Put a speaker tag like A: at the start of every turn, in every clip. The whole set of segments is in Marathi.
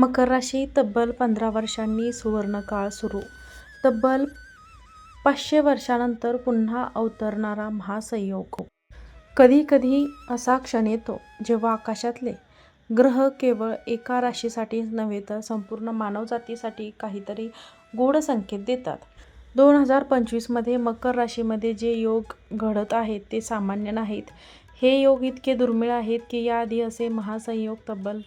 A: मकर राशी तब्बल पंधरा वर्षांनी सुवर्णकाळ सुरू तब्बल पाचशे वर्षानंतर पुन्हा अवतरणारा महासंयोग कधी कधी असा क्षण येतो जेव्हा आकाशातले ग्रह केवळ एका राशीसाठीच नव्हे तर संपूर्ण मानवजातीसाठी काहीतरी गूढ संकेत देतात. दोन हजार पंचवीसमध्ये मकर राशीमध्ये जे योग घडत आहेत ते सामान्य नाहीत. हे योग इतके दुर्मिळ आहेत की याआधी असे महासंयोग तब्बल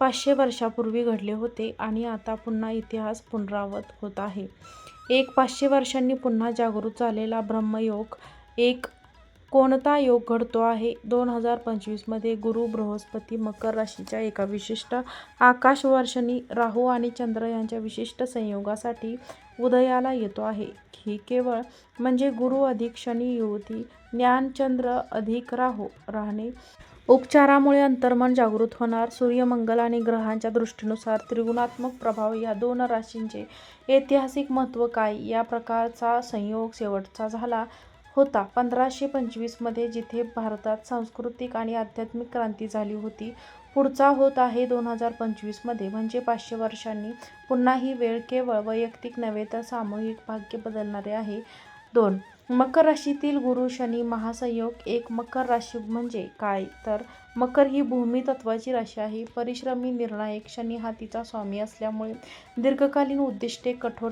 A: पाचशे वर्षापूर्वी घडले होते आणि आता पुन्हा इतिहास पुनरावत होत आहे. एक पाचशे वर्षांनी पुन्हा जागृत झालेला ब्रह्मयोग. एक कोणता योग घडतो आहे? दोन हजार पंचवीसमध्ये गुरु बृहस्पती मकर राशीच्या एका विशिष्ट आकाशवर्षनी राहू आणि चंद्र यांच्या विशिष्ट संयोगासाठी उदयाला येतो आहे. ही केवळ म्हणजे गुरु अधिक शनी युवती ज्ञान चंद्र अधिक राहू राहणे. उपचारामुळे अंतर्मन जागृत होणार. सूर्यमंगल आणि ग्रहांच्या दृष्टीनुसार त्रिगुणात्मक प्रभाव या दोन राशींचे ऐतिहासिक महत्त्व काय? या प्रकारचा संयोग शेवटचा झाला होता पंधराशे पंचवीसमध्ये जिथे भारतात सांस्कृतिक आणि आध्यात्मिक क्रांती झाली होती. पुढचा होत आहे दोन हजार पंचवीसमध्ये म्हणजे पाचशे वर्षांनी. पुन्हा ही वेळ केवळ वैयक्तिक नव्हे तर सामूहिक भाग्य बदलणारे आहे. दोन मकर राशीतील गुरु शनी महासंयोग. एक मकर राशी म्हणजे काय तर मकर ही भूमी तत्त्वाची राशी आहे. परिश्रमी, निर्णायक. शनी हा तिचा स्वामी असल्यामुळे दीर्घकालीन उद्दिष्टे, कठोर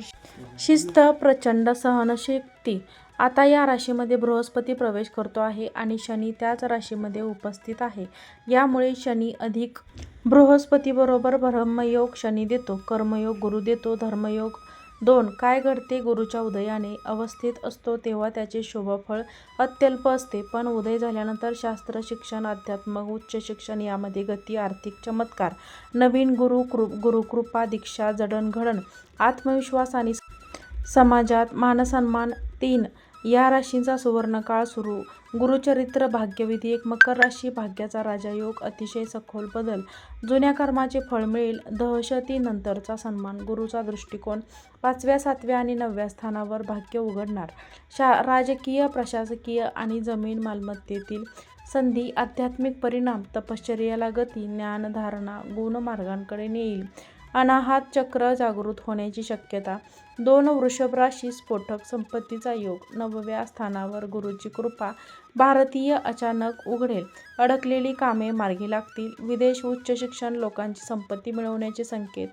A: शिस्त, प्रचंड सहनशक्ती. आता या राशीमध्ये बृहस्पती प्रवेश करतो आहे आणि शनी त्याच राशीमध्ये उपस्थित आहे. यामुळे शनी अधिक बृहस्पतीबरोबर ब्रह्मयोग शनी देतो. कर्मयोग गुरु देतो. धर्मयोग. दोन काय घडते? गुरुच्या उदयाने अवस्थेत असतो तेव्हा त्याचे शुभफळ अत्यल्प असते. पण उदय झाल्यानंतर शास्त्र, शिक्षण, अध्यात्म, उच्च शिक्षण यामध्ये गती, आर्थिक चमत्कार, नवीन गुरू, गुरुकृपा, दीक्षा, जडणघडण, आत्मविश्वास आणि समाजात मानसन्मान. तीन या राशींचा सुवर्णकाळ सुरू गुरुचरित्र भाग्यविधी एक मकर राशी भाग्याचा राजायोग अतिशय सखोल बदल जुन्या कर्माचे फळ मिळेल. दहशतीनंतरचा सन्मान गुरुचा दृष्टिकोन पाचव्या, सातव्या आणि नवव्या स्थानावर भाग्य उघडणार. शा राजकीय, प्रशासकीय आणि जमीन मालमत्तेतील संधी. आध्यात्मिक परिणाम तपश्चर्याला गती, ज्ञानधारणा गुणमार्गांकडे नेईल. अनाहात चक्र जागृत होण्याची शक्यता. दोन वृषभ राशी स्फोटक संपत्तीचा योग नवव्या स्थानावर गुरुची कृपा भारतीय अचानक उघडेल. अडकलेली कामे मार्गी लागतील. विदेश, उच्च शिक्षण, लोकांची संपत्ती मिळवण्याचे संकेत.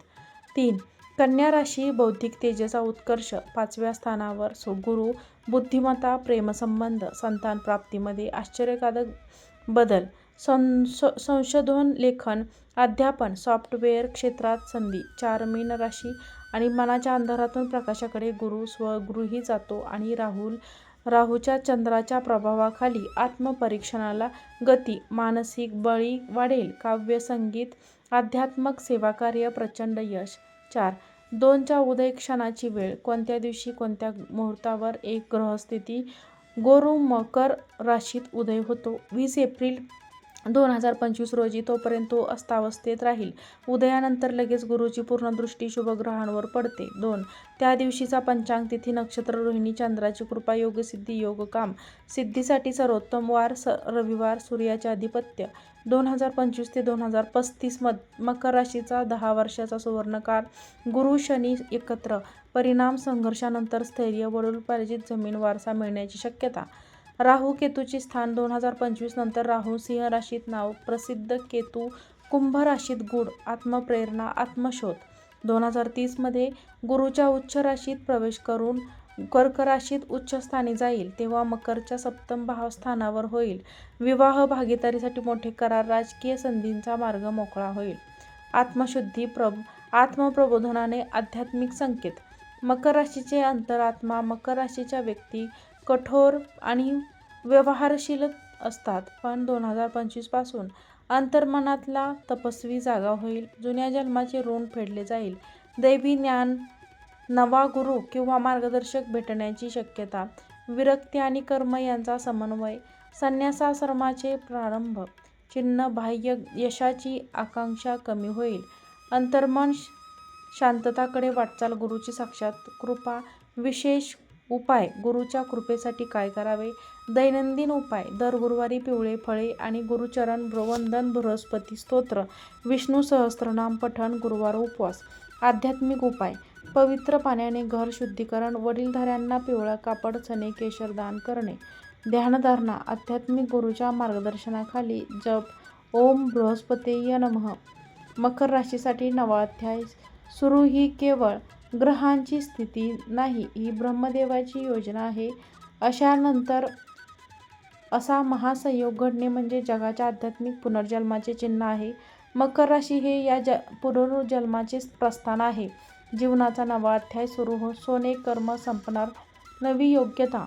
A: तीन कन्या राशी बौद्धिक तेजेचा उत्कर्ष पाचव्या स्थानावर सुगुरु बुद्धिमत्ता, प्रेमसंबंध, संतान प्राप्तीमध्ये आश्चर्यकारक बदल. संशोधन, लेखन, अध्यापन, सॉफ्टवेअर क्षेत्रात संधी. चार मीन राशी आणि मनाच्या अंधारातून प्रकाशाकडे गुरु स्वगृही जातो आणि राहुल राहूच्या चंद्राच्या प्रभावाखाली आत्मपरीक्षणाला गती. मानसिक बळी वाढेल. काव्य, संगीत, आध्यात्मक सेवाकार्य प्रचंड यश. चार दोनच्या उदय क्षणाची वेळ कोणत्या दिवशी, कोणत्या मुहूर्तावर एक ग्रहस्थिती गोरु मकर राशीत उदय होतो. वीस एप्रिल दोन हजार पंचवीस रोजी. तोपर्यंत तो अस्तावस्थेत राहील. उदयानंतर लगेच गुरुची पूर्ण दृष्टी शुभग्रहांवर पडते. दोन त्या दिवशीचा पंचांग तिथी नक्षत्र रोहिणी चंद्राची कृपा योगसिद्धी योग काम सिद्धीसाठी सर्वोत्तम वार रविवार सूर्याचे अधिपत्य दोन हजार पंचवीस ते दोन हजार पस्तीस मकर राशीचा दहा वर्षाचा सुवर्णकाळ गुरु शनी एकत्र परिणाम संघर्षानंतर स्थैर्य वडिलोपार्जित जमीन वारसा मिळण्याची शक्यता राहू केतूचे स्थान दोन हजार पंचवीस नंतर राहू सिंह राशीत नाव प्रसिद्ध केतू कुंभ राशीत गूढ आत्मप्रेरणा आत्मशोध. दोन हजार तीसमध्ये गुरुच्या उच्च राशीत प्रवेश करून कर्क राशीत उच्चस्थानी जाईल तेव्हा मकरच्या सप्तम भावस्थानावर होईल. विवाह भागीदारीसाठी मोठे करार राजकीय संधींचा मार्ग मोकळा होईल. आत्मशुद्धी आत्मप्रबोधनाने आध्यात्मिक संकेत. मकर राशीचे अंतरात्मा मकर राशीच्या व्यक्ती कठोर आणि व्यवहारशील असतात पण दोन हजार पंचवीसपासून अंतर्मनातला तपस्वी जागा होईल. जुन्या जन्माचे ऋण फेडले जाईल. दैवी ज्ञान, नवा गुरु किंवा मार्गदर्शक भेटण्याची शक्यता. विरक्ती आणि कर्म यांचा समन्वय. संन्यासाश्रमाचे प्रारंभ चिन्ह. बाह्य यशाची आकांक्षा कमी होईल. अंतर्मन शांतताकडे वाटचाल गुरुची साक्षात कृपा. विशेष उपाय गुरुच्या कृपेसाठी काय करावे? दैनंदिन उपाय दर गुरुवारी पिवळे फळे आणि गुरुचरण वंदन बृहस्पती स्तोत्र विष्णू सहस्त्रनाम पठण गुरुवार उपवास. आध्यात्मिक उपाय पवित्र पाण्याने घर शुद्धीकरण वडीलधाऱ्यांना पिवळा कापड चणे केशर दान करणे. ध्यानधारणा आध्यात्मिक गुरुच्या मार्गदर्शनाखाली जप. ओम बृहस्पतीय नमः. मकर राशीसाठी नवाध्याय सुरू ही केवळ ग्रहांची स्थिती नाही ही ब्रह्मदेवाची योजना आहे. अशानंतर असा महासंयोग घडणे म्हणजे जगाच्या आध्यात्मिक पुनर्जन्माचे चिन्ह आहे. मकर राशी हे या ज पुनर्जन्माचे प्रस्थान आहे. जीवनाचा नवा अध्याय सुरू हो सोने कर्म संपणार नवी योग्यता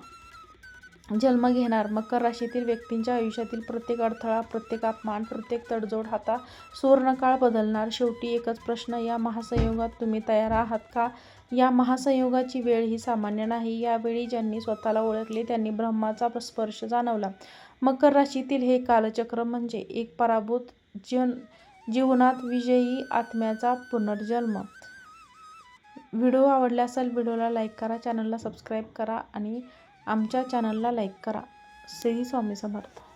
A: जन्म घेणार. मकर राशीतील व्यक्तींच्या आयुष्यातील प्रत्येक अडथळा प्रत्येक अपमान प्रत्येक तडजोड हाता सुवर्णकाळ बदलणार. शेवटी एकच प्रश्न या महासंयोगात तुम्ही तयार आहात का? या महासंयोगाची वेळ ही सामान्य नाही. यावेळी ज्यांनी स्वतःला ओळखले त्यांनी ब्रह्माचा स्पर्श जाणवला. मकर राशीतील हे कालचक्र म्हणजे एक पराभूत जीवन जीवनात विजयी आत्म्याचा पुनर्जन्म. व्हिडिओ आवडला असेल व्हिडिओला लाईक करा चॅनलला सबस्क्राईब करा आणि आमच्या चॅनलला लाईक करा. श्री स्वामी समर्थ.